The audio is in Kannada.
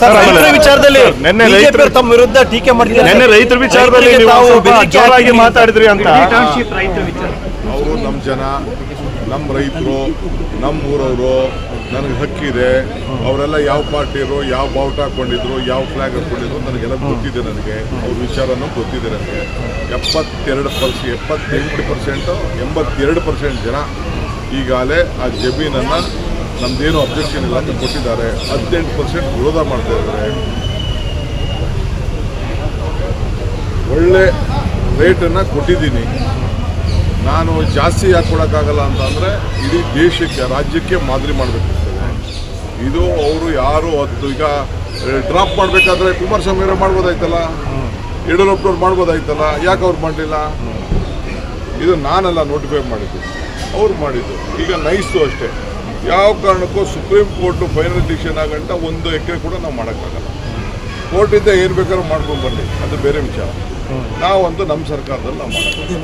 ಸರ್ ಆಮೇಲೆ- ರೈತರ ವಿಚಾರದಲ್ಲಿ ಸರ್, ನೆನ್ನೆ ರೈತರ ತಮ್ಮ ವಿರುದ್ಧ ಟೀಕೆ ಮಾಡಿದ್ದಾರೆ. ನಿನ್ನೆ ರೈತರ ವಿಚಾರದಲ್ಲಿ ನೀವು ಜೋರಾಗಿ ಮಾತಾಡಿದ್ರಿ ಅಂತ. ಅವರು ನಮ್ಮ ಜನ ನಮ್ಮ ರೈತರು ನಮ್ಮ ಊರವರು ನನಗೆ ಹಕ್ಕಿದೆ ಅವರೆಲ್ಲ ಯಾವ ಪಾರ್ಟಿರು ಯಾವ ಬಾವುಟ ಹಾಕೊಂಡಿದ್ರು ಯಾವ ಫ್ಲಾಗ್ ಹಾಕೊಂಡಿದ್ರು ನನಗೆಲ್ಲ ಗೊತ್ತಿದೆ ನನಗೆ. ಅವ್ರ ವಿಚಾರನೂ ಗೊತ್ತಿದೆ ನನಗೆ. ಎಪ್ಪತ್ತೆರಡು ಪರ್ಸ್ ಎಪ್ಪತ್ತೆಂಟು ಪರ್ಸೆಂಟು ಎಂಬತ್ತೆರಡು ಪರ್ಸೆಂಟ್ ಜನ ಈಗಾಗಲೇ ಆ ಜಮೀನನ್ನು ನಮ್ದೇನು ಅಬ್ಜೆಕ್ಷನ್ ಇಲ್ಲ ಅಂತ ಕೊಟ್ಟಿದ್ದಾರೆ. ಹದಿನೆಂಟು ಪರ್ಸೆಂಟ್ ವಿರೋಧ ಮಾಡ್ತಾ ಇದ್ದಾರೆ. ಒಳ್ಳೆ ರೇಟನ್ನು ಕೊಟ್ಟಿದ್ದೀನಿ. ನಾನು ಜಾಸ್ತಿ ಯಾಕೆ ಕೊಡೋಕ್ಕಾಗಲ್ಲ ಅಂತಂದರೆ ಇಡೀ ದೇಶಕ್ಕೆ, ರಾಜ್ಯಕ್ಕೆ ಮಾದರಿ ಮಾಡಬೇಕಿರ್ತದೆ ಇದು ಅವರು ಯಾರು ಹತ್ತು ಈಗ ಡ್ರಾಪ್ ಮಾಡಬೇಕಾದ್ರೆ ಕುಮಾರಸ್ವಾಮಿ ಅವರು ಮಾಡ್ಬೋದಾಯ್ತಲ್ಲ? ಯಡಿಯೂರಪ್ಪನವ್ರು ಮಾಡ್ಬೋದಾಯ್ತಲ್ಲ? ಯಾಕೆ ಅವ್ರು ಮಾಡಲಿಲ್ಲ? ಇದು ನಾನೆಲ್ಲ ನೋಟಿಫೈ ಮಾಡಿದ್ದು. ಅವ್ರು ಮಾಡಿದ್ದು. ಈಗ ನೈಸು ಅಷ್ಟೇ. ಯಾವ ಕಾರಣಕ್ಕೂ ಸುಪ್ರೀಂ ಕೋರ್ಟು ಫೈನಲ್ ಡಿಸಿಷನ್ ಆಗಂಟ ಒಂದು ಎಕರೆ ಕೂಡ ನಾವು ಮಾಡೋಕ್ಕಾಗಲ್ಲ. ಕೋರ್ಟಿಂದ ಏನು ಬೇಕಾದ್ರೂ ಮಾಡ್ಕೊಂಡು ಬರಲಿ ಅದು ಬೇರೆ ವಿಚಾರ. ನಾವಂತೂ ನಮ್ಮ ಸರ್ಕಾರದಲ್ಲಿ ನಾವು ಮಾಡೋದು